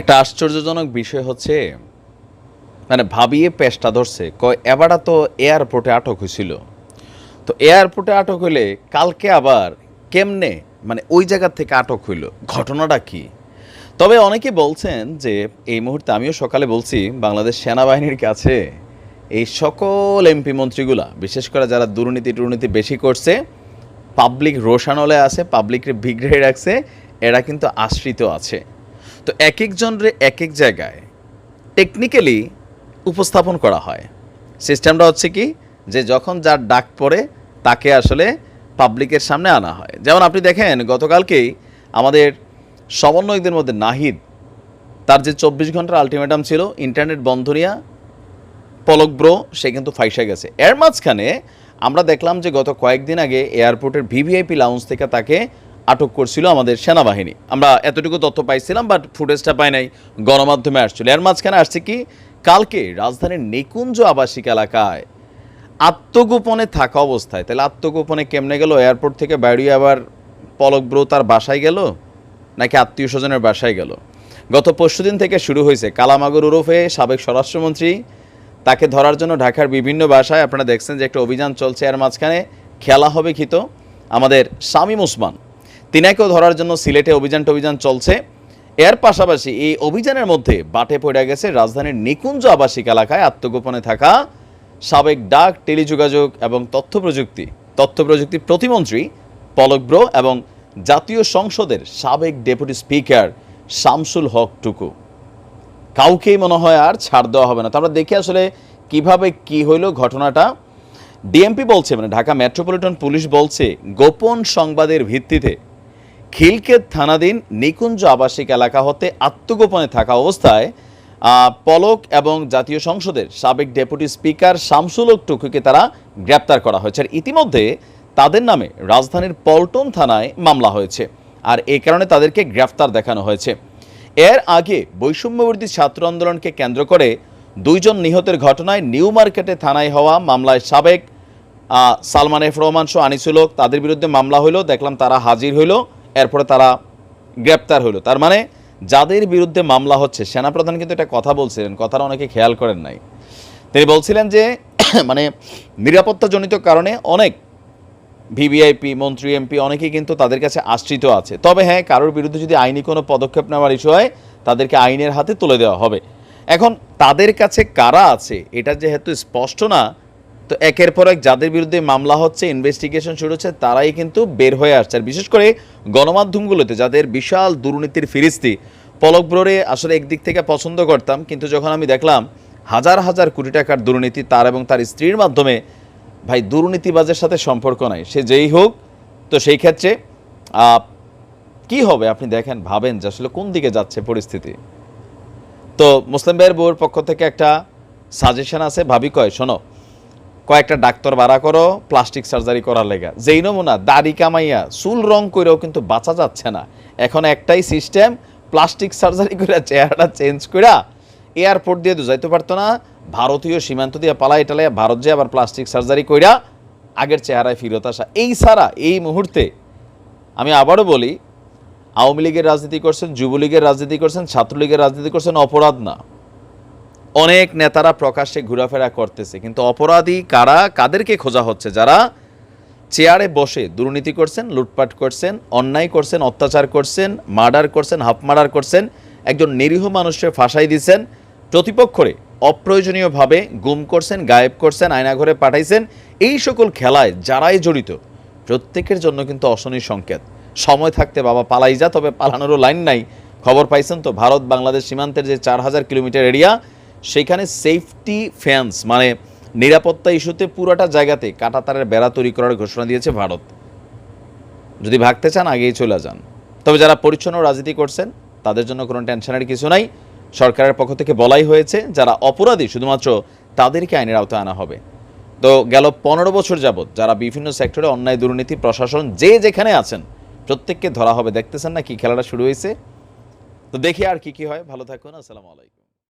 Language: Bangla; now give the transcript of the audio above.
একটা আশ্চর্যজনক বিষয় হচ্ছে মানে ভাবিয়ে পেশটা ধরছে, কয়, এবারটা তো এয়ারপোর্টে আটক হয়েছিল। তো এয়ারপোর্টে আটক হইলে কালকে আবার কেমনে মানে ওই জায়গা থেকে আটক হইল, ঘটনাটা কি? তবে অনেকে বলছেন যে, এই মুহূর্তে আমিও সকালে বলছি, বাংলাদেশ সেনাবাহিনীর কাছে এই সকল এমপি মন্ত্রীগুলা, বিশেষ করে যারা দুর্নীতি টুর্নীতি বেশি করছে পাবলিক রোশানলে আছে পাবলিকরে বিগ্রহে রাখছে, এরা কিন্তু আশ্রিত আছে। তো এক একজনরে এক এক জায়গায় টেকনিক্যালি উপস্থাপন করা হয়। সিস্টেমটা হচ্ছে কি? যে যখন যার ডাক পড়ে, তাকে আসলে পাবলিকের সামনে আনা হয়। যেমন আপনি দেখেন, গতকালকেই আমাদের সমন্বয়কদের মধ্যে নাহিদ, তার যে চব্বিশ ঘণ্টার আলটিমেটাম ছিল ইন্টারনেট বন্ধ নিয়ে, পলক ব্রো সে কিন্তু ফাইসা গেছে। এর মাঝখানে আমরা দেখলাম যে গত কয়েকদিন আগে এয়ারপোর্টের ভিভিআইপি লাউঞ্জ থেকে তাকে আটক করছিল আমাদের সেনাবাহিনী। আমরা এতটুকু তথ্য পাইছিলাম বাট ফুটেজটা পাই নাই, গণমাধ্যমে আসছিল। এর মাঝখানে আসছে কি, কালকে রাজধানীর নিকুঞ্জ আবাসিক এলাকায় আত্মগোপনে থাকা অবস্থায়, তাহলে আত্মগোপনে কেমনে গেল? এয়ারপোর্ট থেকে বেরিয়ে আবার পলক ব্রো তার বাসায় গেল? নাকি আত্মীয় স্বজনের বাসায় গেল? গত পরশুদিন থেকে শুরু হয়েছে কালামাগর ওরফে সাবেক স্বরাষ্ট্রমন্ত্রী। তাকে ধরার জন্য ঢাকার বিভিন্ন বাসায় আপনারা দেখছেন যে একটা অভিযান চলছে। এর মাঝখানে খেলা হবে, খিত। আমাদের শামীম ওসমান তিনাকেও ধরার জন্য সিলেটে অভিযান টভিযান চলছে। এর পাশাপাশি এই অভিযানের মধ্যে বাটে পড়ে গেছে রাজধানীর নিকুঞ্জ আবাসিক এলাকায় আত্মগোপনে থাকা সাবেক ডাক, টেলিযোগাযোগ এবং তথ্য প্রযুক্তি তথ্য প্রযুক্তি প্রতিমন্ত্রী পলক ব্রো এবং জাতীয় সংসদের সাবেক ডেপুটি স্পিকার শামসুল হক টুকু। কাউকেই মনে হয় আর ছাড় দেওয়া হবে না। তো আমরা দেখি আসলে কীভাবে কি হইল ঘটনাটা। ডিএমপি বলছে মানে ঢাকা মেট্রোপলিটন পুলিশ বলছে, গোপন সংবাদের ভিত্তিতে খিলকেত থানাধীন নিকুঞ্জ আবাসিক এলাকা হতে আত্মগোপনে থাকা অবস্থায় পলক এবং জাতীয় সংসদের সাবেক ডেপুটি স্পিকার শামসুল হক টুকুকে তারা গ্রেপ্তার করা হয়েছে। আর ইতিমধ্যে তাদের নামে রাজধানীর পল্টন থানায় মামলা হয়েছে আর এই কারণে তাদেরকে গ্রেফতার দেখানো হয়েছে। এর আগে বৈষম্যবর্তী ছাত্র আন্দোলনকে কেন্দ্র করে দুইজন নিহতের ঘটনায় নিউ মার্কেটে থানায় হওয়া মামলায় সাবেক সালমান এফ রহমান সহ আনিসুল হক তাদের বিরুদ্ধে মামলা হইল, দেখলাম তারা হাজির হইল। এরপরে তারা গ্রেপ্তার হইল তার মানে যাদের বিরুদ্ধে মামলা হচ্ছে, সেনাপ্রধান কিন্তু একটা কথা বলছিলেন, কথাটা অনেকে খেয়াল করেন নাই। তিনি বলছিলেন যে মানে নিরাপত্তাজনিত কারণে অনেক ভিভিআইপি, মন্ত্রী, এমপি অনেকেই কিন্তু তাদের কাছে আশ্রিত আছে। তবে হ্যাঁ কারোর বিরুদ্ধে যদি আইনি কোনো পদক্ষেপ নেওয়ার ইস্যু হয়, তাদেরকে আইনের হাতে তুলে দেওয়া হবে। এখন তাদের কাছে কারা আছে, এটা যেহেতু স্পষ্ট না তো একের পর এক যাদের বিরুদ্ধে মামলা হচ্ছে ইনভেস্টিগেশন শুরু হচ্ছে, তারাই কিন্তু বের হয়ে আসছে। আর বিশেষ করে গণমাধ্যমগুলোতে যাদের বিশাল দুর্নীতির ফিরিস্তি পলক ব্রোরে আসলে একদিক থেকে পছন্দ করতাম, কিন্তু যখন আমি দেখলাম হাজার হাজার কোটি টাকার দুর্নীতি তার এবং তার স্ত্রীর মাধ্যমে, ভাই দুর্নীতিবাজের সাথে সম্পর্ক নাই। সে যেই হোক, তো সেই ক্ষেত্রে কি হবে আপনি দেখেন, ভাবেন যে আসলে কোন দিকে যাচ্ছে পরিস্থিতি। তো মুসলিম ভাইয়ের বউর পক্ষ থেকে একটা সাজেশন আছে। ভাবি কয়, শোনো কয়েকটা ডাক্তার বাড়া করো প্লাস্টিক সার্জারি করার লেগা। যেই নমুনা, দাড়ি কামাইয়া, চুল রং করেও কিন্তু বাঁচা যাচ্ছে না। এখন একটাই সিস্টেম প্লাস্টিক সার্জারি করে চেহারাটা চেঞ্জ কইরা এয়ারপোর্ট দিয়ে তো যাইতে পারতো না, ভারতীয় সীমান্ত দিয়ে পালাই টালাই ভারত যে আবার প্লাস্টিক সার্জারি কইরা আগের চেহারায় ফিরত আসা। এই ছাড়া এই মুহূর্তে আমি আবারও বলি, আওয়ামী লীগের রাজনীতি করছেন, যুবলীগের রাজনীতি করছেন, ছাত্রলীগের রাজনীতি করছেন অপরাধ না। অনেক নেতারা প্রকাশ্যে ঘোরাফেরা করতেছে, কিন্তু অপরাধী কারা, কাদেরকে খোঁজা হচ্ছে? যারা চেয়ারে বসে দুর্নীতি করছেন, লুটপাট করছেন, অন্যায় করছেন, অত্যাচার করছেন, মার্ডার করছেন হাফ মার্ডার করছেন, একজন নিরীহ মানুষকে ফাঁসাই দিচ্ছেন, প্রতিপক্ষরে অপ্রয়োজনীয়ভাবে গুম করছেন, গায়েব করছেন, আয়নাঘরে পাঠাইছেন, এই সকল খেলায় যারাই জড়িত, প্রত্যেকের জন্য কিন্তু অশনি সংকেত। সময় থাকতে বাবা পালাই যা, তবে পালানোরও লাইন নাই। খবর পাইছেন তো ভারত বাংলাদেশ সীমান্তের যে চার হাজার কিলোমিটার এরিয়া সেখানে সেফটি ফ্যান্স মানে নিরাপত্তা ইস্যুতে পুরোটা জায়গাতে কাঁটাতারের বেড়া তৈরি করার ঘোষণা দিয়েছে ভারত। যদি ভাগতে চান, আগেই চলে যান। তবে যারা পরিচ্ছন্ন রাজনীতি করছেন, তাদের জন্য কোনো টেনশনের কিছু নাই। সরকারের পক্ষ থেকে বলাই হয়েছে, যারা অপরাধী, শুধুমাত্র তাদেরকে আইনের আওতায় আনা হবে। তো গেল পনেরো বছর যাবৎ যারা বিভিন্ন সেক্টরে অন্যায় দুর্নীতি, প্রশাসন, যে যেখানে আছেন, প্রত্যেককে ধরা হবে। দেখতেছেন না কি খেলাটা শুরু হয়েছে? তো দেখি আর কি কি হয়। ভালো থাকুন, আসসালামু আলাইকুম।